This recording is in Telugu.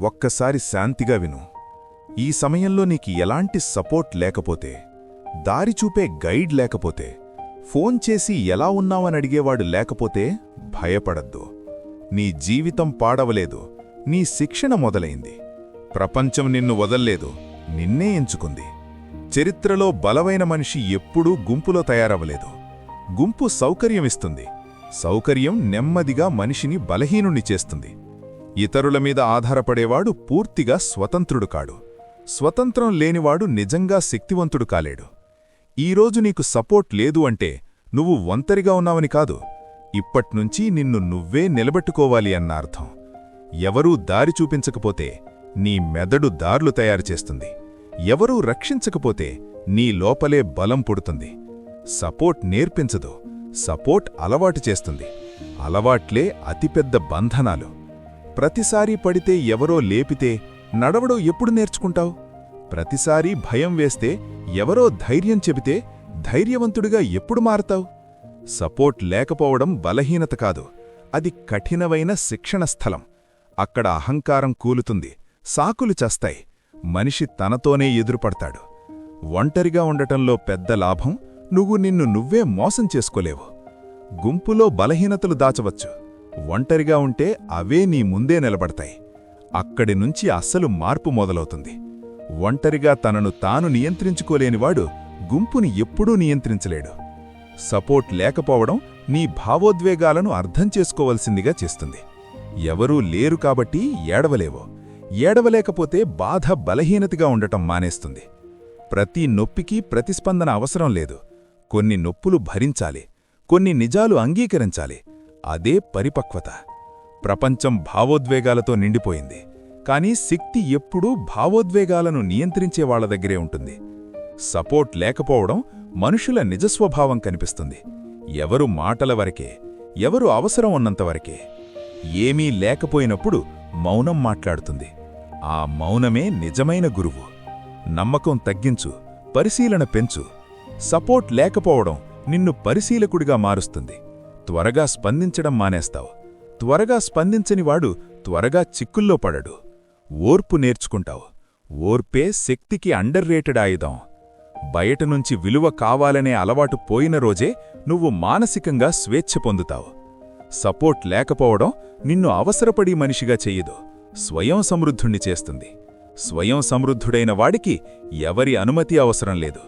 ఒక్కసారి శాంతిగా విను. ఈ సమయంలో నీకు ఎలాంటి సపోర్ట్ లేకపోతే దారి చూపే గైడ్ లేకపోతే ఫోన్ చేసి ఎలా ఉన్నావని అడిగేవాడు లేకపోతే భయపడద్దు. నీ జీవితం పాడవలేదు నీ శిక్షణ మొదలైంది. ప్రపంచం నిన్ను వదల్లేదు నిన్నే ఎంచుకుంది. చరిత్రలో బలమైన మనిషి ఎప్పుడూ గుంపులో తయారవ్వలేదు. గుంపు సౌకర్యమిస్తుంది. సౌకర్యం నెమ్మదిగా మనిషిని బలహీనుణ్ణి చేస్తుంది. ఇతరుల మీద ఆధారపడేవాడు పూర్తిగా స్వతంత్రుడు కాడు. స్వతంత్రం లేనివాడు నిజంగా శక్తివంతుడు కాలేడు. ఈరోజు నీకు సపోర్ట్ లేదు అంటే నువ్వు ఒంతరిగా ఉన్నావని కాదు. ఇప్పట్నుంచి నిన్ను నువ్వే నిలబెట్టుకోవాలి అన్న అర్థం. ఎవరూ దారి చూపించకపోతే నీ మెదడు దార్లు తయారుచేస్తుంది ఎవరూ రక్షించకపోతే నీ లోపలే బలం పుడుతుంది. సపోర్ట్ నేర్పించదు. సపోర్ట్ అలవాటు చేస్తుంది. అలవాట్లే అతిపెద్ద బంధనాలు. ప్రతిసారీ పడితే ఎవరో లేపితే నడవడం ఎప్పుడు నేర్చుకుంటావు? ప్రతిసారీ భయం వేస్తే ఎవరో ధైర్యం చెబితే ధైర్యవంతుడిగా ఎప్పుడు మారతావు? సపోర్ట్ లేకపోవడం బలహీనత కాదు. అది కఠినమైన శిక్షణ స్థలం. అక్కడ అహంకారం కూలుతుంది. సాకులు చస్తాయి. మనిషి తనతోనే ఎదురుపడతాడు. ఒంటరిగా ఉండటంలో పెద్ద లాభం నువ్వు నిన్ను నువ్వే మోసం చేసుకోలేవు. గుంపులో బలహీనతలు దాచవచ్చు. ఒంటరిగా ఉంటే అవే నీ ముందే నిలబడతాయి. అక్కడి నుంచి అస్సలు మార్పు మొదలవుతుంది. ఒంటరిగా తనను తాను నియంత్రించుకోలేనివాడు గుంపుని ఎప్పుడూ నియంత్రించలేడు. సపోర్ట్ లేకపోవడం నీ భావోద్వేగాలను అర్థం చేసుకోవలసిందిగా చేస్తుంది. ఎవరూ లేరు కాబట్టి ఏడవలేవో. ఏడవలేకపోతే బాధ బలహీనతగా ఉండటం మానేస్తుంది. ప్రతి నొప్పికి ప్రతిస్పందన అవసరం లేదు. కొన్ని నొప్పులు భరించాలి. కొన్ని నిజాలు అంగీకరించాలి. అదే పరిపక్వత. ప్రపంచం భావోద్వేగాలతో నిండిపోయింది. కానీ శక్తి ఎప్పుడూ భావోద్వేగాలను నియంత్రించే వాళ్ళ దగ్గరే ఉంటుంది. సపోర్ట్ లేకపోవడం మనుషుల నిజస్వభావం కనిపిస్తుంది. ఎవరు మాటల వరకే ఎవరు అవసరం ఉన్నంతవరకే ఏమీ లేకపోయినప్పుడు మౌనం మాట్లాడుతుంది. ఆ మౌనమే నిజమైన గురువు. నమ్మకం తగ్గించు పరిశీలన పెంచు. సపోర్ట్ లేకపోవడం నిన్ను పరిశీలకుడిగా మారుస్తుంది. త్వరగా స్పందించడం మానేస్తావు. త్వరగా స్పందించనివాడు త్వరగా చిక్కుల్లో పడడు. ఓర్పు నేర్చుకుంటావు. ఓర్పే శక్తికి అండర్ రేటెడ్ ఆయుధం బయటనుంచి విలువ కావాలనే అలవాటు పోయిన రోజే నువ్వు మానసికంగా స్వేచ్ఛ పొందుతావు. సపోర్ట్ లేకపోవడం నిన్ను అవసరపడి మనిషిగా చెయ్యదు స్వయం సమృద్ధుణ్ణి చేస్తుంది. స్వయం సమృద్ధుడైన వాడికి ఎవరి అనుమతి అవసరం లేదు.